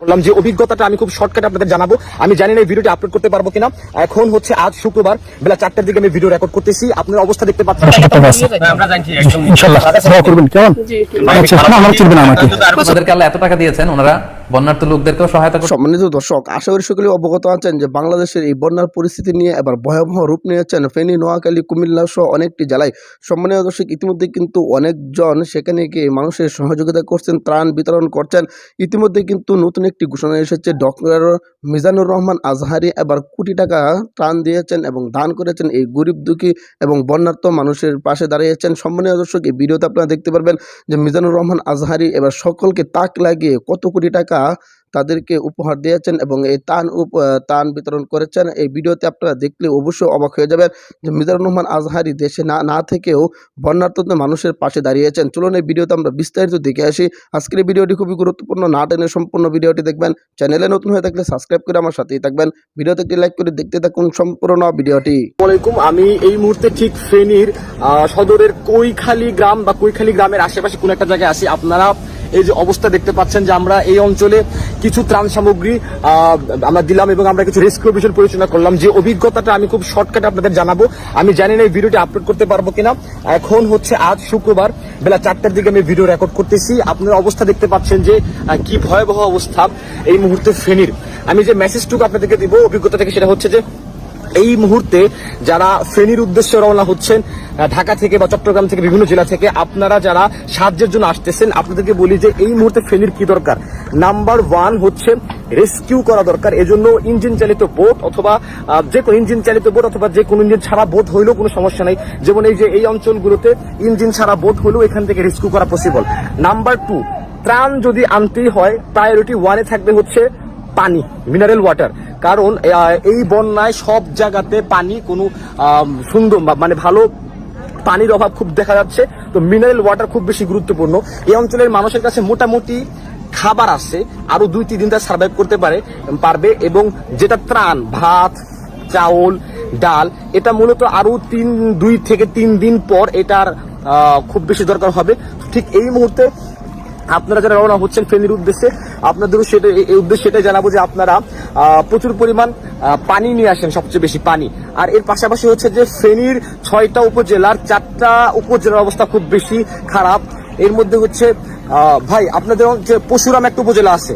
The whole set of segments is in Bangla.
করলাম যে অভিজ্ঞতাটা আমি খুব শর্টকাটে আপনাদের জানাব। আমি জানি না এই ভিডিওটি আপলোড করতে পারব কিনা। এখন হচ্ছে আজ শুক্রবার বেলা চারটার দিকে আমি ভিডিও রেকর্ড করতেছি। আপনার অবস্থা দেখতে পাচ্ছেন। ইনশাল্লাহ। করবেন। কেমন? আচ্ছা আমার চিনবে না আমাকে। ওনাদেরকে এত টাকা দিয়েছেন ওনারা বন্যার্থ লোকদেরকেও সহায়তা সম্মানিত দর্শক, আশা করি সকলে অবগত আছেন যে বাংলাদেশের এই বন্যার পরিস্থিতি নিয়ে এবার ভয়াবহ রূপ নিয়েছেন ফেনী, নোয়াখালী, কুমিল্লা সহ অনেকটি জেলায়। সম্মানীয় দর্শক, ইতিমধ্যে কিন্তু অনেকজন সেখানে গিয়ে মানুষের সহযোগিতা করছেন, ত্রাণ বিতরণ করছেন। ইতিমধ্যে কিন্তু নতুন একটি ঘোষণা এসেছে, ডক্টর মিজানুর রহমান আজহারি এবার কোটি টাকা ত্রাণ দিয়েছেন এবং দান করেছেন এই গরিব দুঃখী এবং বন্যার্থ মানুষের পাশে দাঁড়িয়েছেন। সম্মানীয় দর্শক, এই ভিডিওতে আপনারা দেখতে পারবেন যে মিজানুর রহমান আজহারি এবার সকলকে তাক লাগিয়ে কত কোটি টাকা তাদেরকে উপহার দিয়েছেন এবং এই তান তান বিতরণ করেছেন। এই ভিডিওতে আপনারা দেখলে অবশ্যই অবাক হয়ে যাবেন যে মিজানুর রহমান আজহারি দেশে না না থেকেও বন্যার্থদের মানুষের পাশে দাঁড়িয়েছেন। চলুন এই ভিডিওতে আমরা বিস্তারিত দেখে আসি। আজকের ভিডিওটি খুবই গুরুত্বপূর্ণ। না টেনে সম্পূর্ণ ভিডিওটি দেখবেন। চ্যানেলে নতুন হয়ে থাকলে সাবস্ক্রাইব করে আমার সাথেই থাকবেন। ভিডিওতে একটি লাইক করে দেখতে থাকুন সম্পূর্ণ ভিডিওটি। আসসালামাইকুম আমি এই মুহূর্তে ঠিক ফেনীর সদরের কৈখালী গ্রাম বা কৈখালী গ্রামের আশেপাশে কোন একটা জায়গায় আছি। আপনারা এই যে অবস্থা দেখতে পাচ্ছেন যে আমরা এই অঞ্চলে কিছু ত্রাণ সামগ্রী আমরা দিলাম এবং আমরা কিছু রেস্কিউ অভিযান পরিচালনা করলাম। যে অভিজ্ঞতাটা আমি খুব শর্টকাটে আপনাদের জানাব। আমি জানি না এই ভিডিওটি আপলোড করতে পারব কিনা। এখন হচ্ছে আজ শুক্রবার, বেলা চারটার দিকে আমি ভিডিও রেকর্ড করতেছি। আপনারা অবস্থা দেখতে পাচ্ছেন যে কি ভয়াবহ অবস্থা এই মুহূর্তে ফেনীর। আমি যে মেসেজটুকু আপনাদেরকে দিব, অভিজ্ঞতা থেকে সেটা হচ্ছে যে, এই মুহূর্তে যারা ফেনীর উদ্দেশ্যে রওনা হচ্ছেন ঢাকা থেকে বা চট্টগ্রাম থেকে বিভিন্ন জেলা থেকে আপনারা যারা সাহায্যের জন্য আসতেছেন, আপনাদেরকে বলি যে এই মুহূর্তে ফেনীর কি দরকার? নাম্বার ওয়ান হচ্ছে রেস্কিউ করা দরকার। এজন্য ইঞ্জিন চালিত বোট অথবা যে কোনো ইঞ্জিন চালিত বোট অথবা যে কোনো ইঞ্জিন ছাড়া বোট হইলেও কোনো সমস্যা নেই। যেমন এই যে এই অঞ্চলগুলোতে ইঞ্জিন ছাড়া বোট হলেও এখান থেকে রেস্কিউ করা পসিবল নাম্বার টু ত্রাণ যদি আনতেই হয় প্রায়োরিটি ওয়ানে থাকবে হচ্ছে পানি মিনারেল ওয়াটার কারণ এই বন্যায় সব জায়গাতে পানি কোনো সুন্দর মানে ভালো পানির অভাব খুব দেখা যাচ্ছে। তো মিনারেল ওয়াটার খুব বেশি গুরুত্বপূর্ণ। এই অঞ্চলের মানুষের কাছে মোটামুটি খাবার আসছে আরও দুই, তিন দিন তারা সার্ভাইভ করতে পারে, পারবে এবং যেটা ত্রাণ, ভাত, চাউল, ডাল, এটা মূলত আরও তিন, দুই থেকে তিন দিন পর এটার খুব বেশি দরকার হবে। ঠিক এই মুহূর্তে আপনারা যারা রওনা হচ্ছেন ফেনীর উদ্দেশ্যে, আপনাদেরও সেটা, এই- উদ্দেশ্যে সেটাই জানাব যে আপনারা প্রচুর পরিমাণ পানি নিয়ে আসেন, সবচেয়ে বেশি পানি। আর এর পাশাপাশি হচ্ছে যে ফেনীর ছয়টা উপজেলার চারটা উপজেলার অবস্থা খুব বেশি খারাপ। এর মধ্যে হচ্ছে ভাই আপনাদের যে পশুরাম একটা উপজেলা আছে।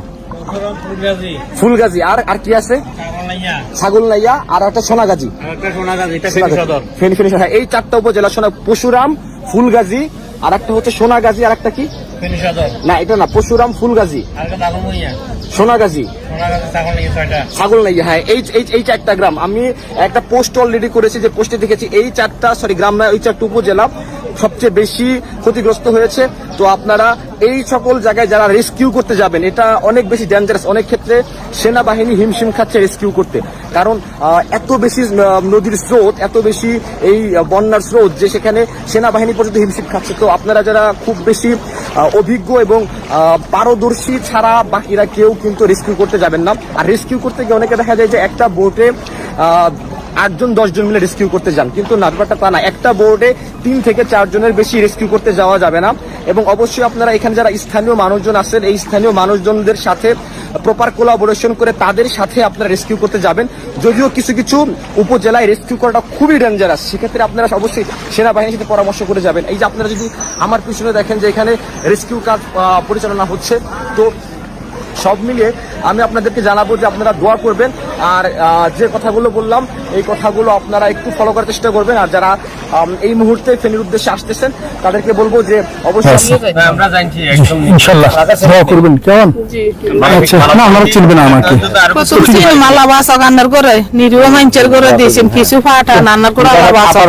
ফুলগাজী। আর আর কি আছে? ছাগলনাইয়া। আর একটা সোনাগাজী। ফেনী ফেনী হ্যাঁ এই চারটা উপজেলা সোনা পশুরাম ফুলগাজী আর একটা হচ্ছে সোনাগাজী আর একটা কি? না এটা না পশুরাম ফুলগাজী। সোনাগাজী। ছাগল নাই হ্যাঁ এই এই চারটা গ্রাম। আমি একটা পোস্ট অলরেডি করেছি যে পোস্টে দেখেছি এই চারটা সরি গ্রাম না ওই চারটা উপজেলা। সবচেয়ে বেশি ক্ষতিগ্রস্ত হয়েছে। তো আপনারা এই সকল জায়গায় যারা রেস্কিউ করতে যাবেন, এটা অনেক বেশি ডেঞ্জারাস অনেক ক্ষেত্রে সেনাবাহিনী হিমশিম খাচ্ছে রেস্কিউ করতে। কারণ এত বেশি নদীর স্রোত, এত বেশি এই বন্যার স্রোত যে সেখানে সেনাবাহিনী পর্যন্ত হিমশিম খাচ্ছে। তো আপনারা যারা খুব বেশি অভিজ্ঞ এবং পারদর্শী ছাড়া বাকিরা কেউ কিন্তু রেস্কিউ করতে যাবেন না। আর রেস্কিউ করতে গিয়ে অনেকে দেখা যায় যে একটা বোটে আটজন, দশজন মিলে রেস্কিউ করতে যান। কিন্তু না ব্যাপারটা তা না। একটা বোর্ডে তিন থেকে চারজনের বেশি রেস্কিউ করতে যাওয়া যাবে না। এবং অবশ্যই আপনারা এখানে যারা স্থানীয় মানুষজন আছেন, এই স্থানীয় মানুষজনদের সাথে প্রপার কোলাবোরেশন করে তাদের সাথে আপনারা রেস্কিউ করতে যাবেন। যদিও কিছু কিছু উপজেলায় রেস্কিউ করাটা খুবই ডেঞ্জারাস সেক্ষেত্রে আপনারা অবশ্যই সেনাবাহিনীর সাথে পরামর্শ করে যাবেন। এই যে আপনারা যদি আমার পিছনে দেখেন যে এখানে রেস্কিউ কাজ পরিচালনা হচ্ছে, তো সব মিলিয়ে আমি আপনাদেরকে জানাব যে আপনারা দোয়া করবেন। আর আহ, যে কথাগুলো বললাম এই কথাগুলো আপনারা একটু ফলো করার চেষ্টা করবেন। আর যারা এই মুহূর্তে ফেনীর উদ্দেশ্যে আসতেছেন তাদেরকে বলব যে অবশ্যই আমরা জানছি একদম। ইনশাল্লাহ দোয়া করবেন। কেমন? আচ্ছা না আমার চিনবে না আমাকে। কত মালা বাসা কান্নার করে নিরীহ মানুষের করে দিয়েছেন কিছু ফাটা নান্নার করে আবার বাসা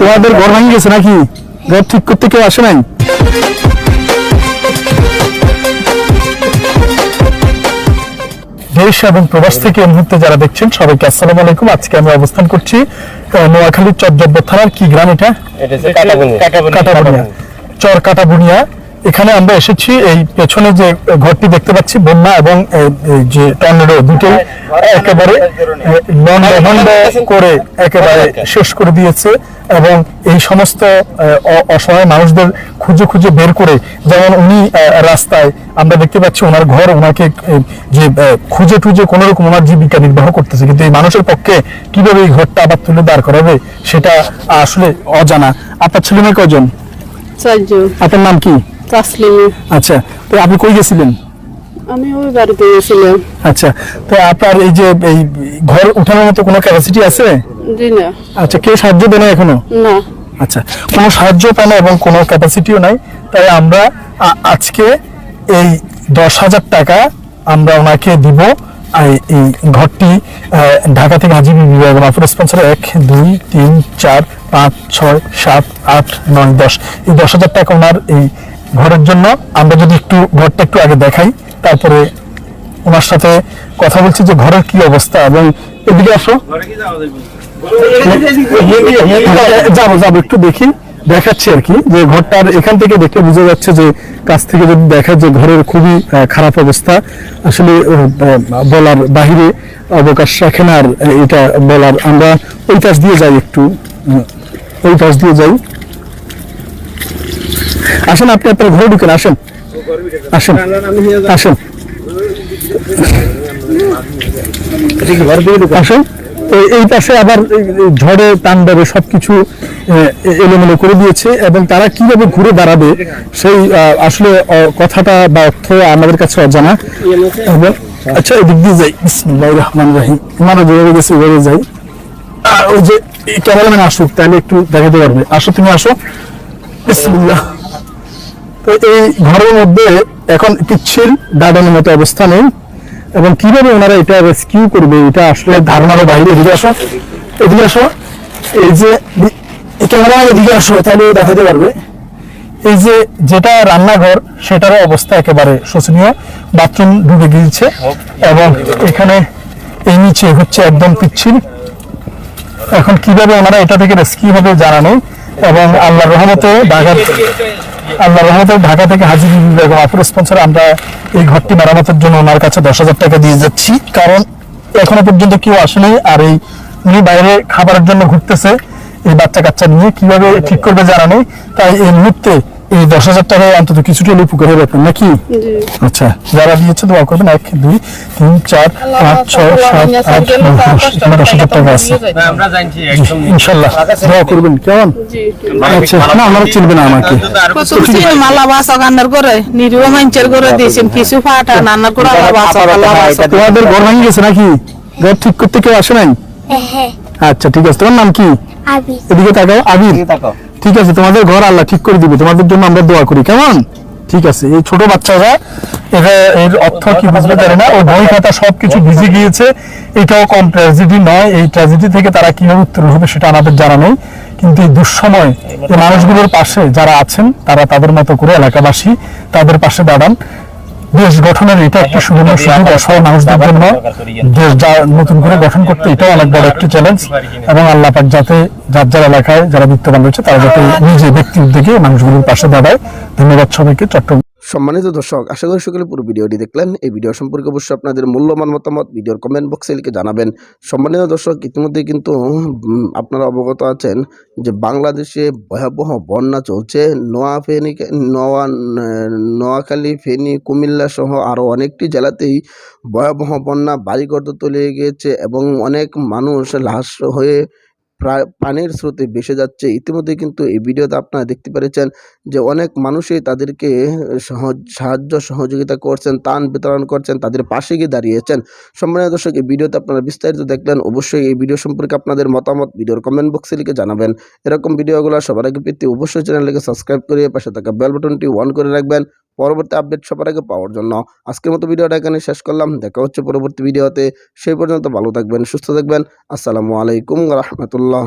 তোমাদের ঘর ভাঙি গেছে নাকি? ঘর ঠিক করতে কেউ আসে নাই? দেশ এবং প্রবাস থেকে এই মুহূর্তে যারা দেখছেন সবাইকে আসসালামু আলাইকুম। আজকে আমি অবস্থান করছি নোয়াখালীর চট্টগ্রাম থানার কি গ্রাম এটা? কাটাবুনিয়া। চর কাটাবুনিয়া। এখানে আমরা এসেছি এই পেছনে যে ঘরটি দেখতে পাচ্ছি বন্যা এবং যে টর্নেডো দুটোই একেবারে করে একেবারে শেষ করে দিয়েছে এবং এই সমস্ত অসহায় মানুষদের খুঁজে খুঁজে বের করে যেমন উনি রাস্তায় আমরা দেখতে পাচ্ছি ওনার ঘর ওনাকে যে খুঁজে টুজে কোনো রকম ওনার জীবিকা নির্বাহ করতেছে। কিন্তু এই মানুষের পক্ষে কীভাবে এই ঘরটা আবার তুলে দাঁড় করাবে সেটা আসলে অজানা। আপনার ছেলে মেয়ে কজন আপনার নাম কি? তাসলিম আচ্ছা তো আপনি কই গেছিলেন? আমি ওই বাড়িতে গেছিলাম। আচ্ছা তো আপনার এই যে এই ঘর উঠানোর মতো কোনো ক্যাপাসিটি আছে? জি না। আচ্ছা কেউ সাহায্য দেয় না এখনও? না। আচ্ছা কোনো সাহায্য পায় না এবং কোনো ক্যাপাসিটিও নাই। তাই আমরা আজকে এই দশ হাজার টাকা আমরা ওনাকে দিব। এই ঘরটি ঢাকা থেকে হাজির বিভাগ মাফুর স্পন্সর এক দুই তিন চার পাঁচ ছয় সাত আট নয় দশ। এই দশ হাজার টাকা ওনার এই ঘরের জন্য আমরা যদি একটু ঘরটা একটু আগে দেখাই, তারপরে ওনার সাথে কথা বলছি যে ঘরের কি অবস্থা এবং এদিকে আসো। যাব যাব, একটু দেখি, দেখাচ্ছি আর কি, যে ঘরটার এখান থেকে দেখলে বোঝা যাচ্ছে যে কাছ থেকে যদি দেখা যে ঘরের খুবই খারাপ অবস্থা। আসলে বলার বাহিরে অবকাশ রাখে না আর এটা বলার, আমরা ওই পাশ দিয়ে যাই একটু ওই পাশ দিয়ে যাই। আসেন আপনি আপনার ঘরে ঢুকেন, আসেন। আসেন আসেন। আসেন। তো এই পাশে আবার ঝড়ে, তাণ্ডবে সবকিছু এলোমেলো করে দিয়েছে এবং তারা কীভাবে ঘুরে দাঁড়াবে সেই আসলে কথাটা বা অর্থ আমাদের কাছে অজানা। এবং আচ্ছা এদিক দিয়ে যাই। বিসমিল্লাহির রহমানির রহিম। আমারও যেভাবে গেছে ওভাবে যাই। ওই যে ক্যামেরাম্যান আসুক, তাহলে একটু দেখাতে পারবে। আসো, তুমি আসো। বিসমিল্লাহ। এই ঘরের মধ্যে এখন পিচ্ছিল দাঁড়ানোর মতো অবস্থা নেই। এবং কীভাবে ওনারা এটা রেস্কিউ করবে, এটা আসলে ধারণার বাইরে। এদিকে আসো। এদিকে আসো। এই যে ক্যামেরা এদিকে আসো, তাহলে দেখাতে পারবে। এই যে যেটা রান্নাঘর, সেটারও অবস্থা একেবারে শোচনীয়। বাথরুম ডুবে গিয়েছে এবং এখানে এই নিচে হচ্ছে একদম পিচ্ছিল। এখন কীভাবে ওনারা এটা থেকে রেস্কিউ হবে জানা নেই। এবং আল্লাহর রহমতে ঢাকা আল্লাহ রহমতে ঢাকা থেকে হাজির বেগম আফুর স্পন্সর আমরা এই ঘরটি মেরামতের জন্য ওনার কাছে দশ হাজার টাকা দিয়ে যাচ্ছি। কারণ এখনও পর্যন্ত কেউ আসেনি আর এই উনি বাইরে খাবারের জন্য ঘুরতেছে। এই বাচ্চা কাচ্চা নিয়ে কীভাবে ঠিক করবে জানা নেই। তাই এই মুহূর্তে এই দশ হাজার টাকায় অন্তত কিছুটা হলে উপকার হবে আপনার নাকি? আচ্ছা যারা দিয়েছে দোয়া করবেন এক দুই তিন চার পাঁচ ছয় সাত আট নয় দশ হাজার টাকা আছে। আমরা জানছি একদম ইনশাল্লাহ। দোয়া করবেন কেমন? আচ্ছা না আমার চিনবে না আমাকে। মালা বাস অগান্ডার করে নিরীহ মানুষের করে দিয়েছেন কিছু ফাটা নান্নার করে। তোমাদের ঘর ভেঙে গেছে নাকি? ঘর ঠিক করতে কেউ আসে নাই? হ্যাঁ আচ্ছা ঠিক আছে। তোমার নাম কি? এদিকে তাকাও আবির। ঠিক আছে, তোমাদের ঘর আল্লাহ ঠিক করে দিবে, তোমাদের জন্য আমরা দোয়া করি, কেমন? ঠিক আছে, এই ছোট বাচ্চারা এটা এর অর্থ কি বুঝতে পারে না ও বই খাতা সবকিছু ভিজে গিয়েছে, এটাও কম ট্র্যাজেডি নয়, এই ট্র্যাজেডি থেকে তারা কীভাবে উত্তর হবে সেটা আমাদের জানা নেই, কিন্তু এই দুঃসময় এই মানুষগুলোর পাশে যারা আছেন, তারা তাদের মতো করে এলাকাবাসী তাদের পাশে দাঁড়ান। দেশ গঠনের এটা একটা সুবর্ণ সুযোগ অসহায় মানুষদের জন্য দেশ যা নতুন করে গঠন করতে এটাও অনেক বড় একটি চ্যালেঞ্জ এবং আল্লাহ পাক যাতে যার যার এলাকায় যারা বিত্তবান রয়েছে তারা যাতে নিজে ব্যক্তি উদ্যোগে মানুষগুলোর পাশে দাঁড়ায়। ধন্যবাদ সবাইকে চট্টগ্রাম সম্মানিত দর্শক, আশা করি সকলে পুরো ভিডিওটি দেখলেন। এই ভিডিও সম্পর্কে অবশ্যই আপনাদের মূল্যবান মতামত ভিডিওর কমেন্ট বক্সে লিখে জানাবেন। সম্মানিত দর্শক ইতিমধ্যে কিন্তু আপনারা অবগত আছেন যে বাংলাদেশে ভয়াবহ বন্যা চলছে। নোয়া ফেনী, নোয়া, নোয়াখালী, ফেনী, কুমিল্লা সহ আরও অনেকটি জেলাতেই ভয়াবহ বন্যা বাড়িঘর তলিয়ে গিয়েছে এবং অনেক মানুষ লাশ হয়ে পানির স্রোতে ভেসে যাচ্ছে। ইতিমধ্যে কিন্তু এই ভিডিওতে আপনারা দেখতে পেরেছেন যে অনেক মানুষই তাদেরকে সহজ, সাহায্য সহযোগিতা করছেন তান বিতরণ করছেন, তাদের পাশে গিয়ে দাঁড়িয়েছেন। সম্মানীয় দর্শক, এই ভিডিওতে আপনারা বিস্তারিত দেখলেন, অবশ্যই এই ভিডিও সম্পর্কে আপনাদের মতামত ভিডিওর কমেন্ট বক্সে লিখে জানাবেন। এরকম ভিডিওগুলো সবার আগে পেতে অবশ্যই চ্যানেলকে সাবস্ক্রাইব করে পাশে থাকা বেল বাটনটি অন করে রাখবেন। পরবর্তী আপডেট সবার আগে পাওয়ার জন্য আজকের মতো ভিডিওটা এখানে শেষ করলাম। দেখা হচ্ছে পরবর্তী ভিডিওতে সেই পর্যন্ত ভালো থাকবেন, সুস্থ থাকবেন। আসসালামু আলাইকুম রহমতুল্লাহ।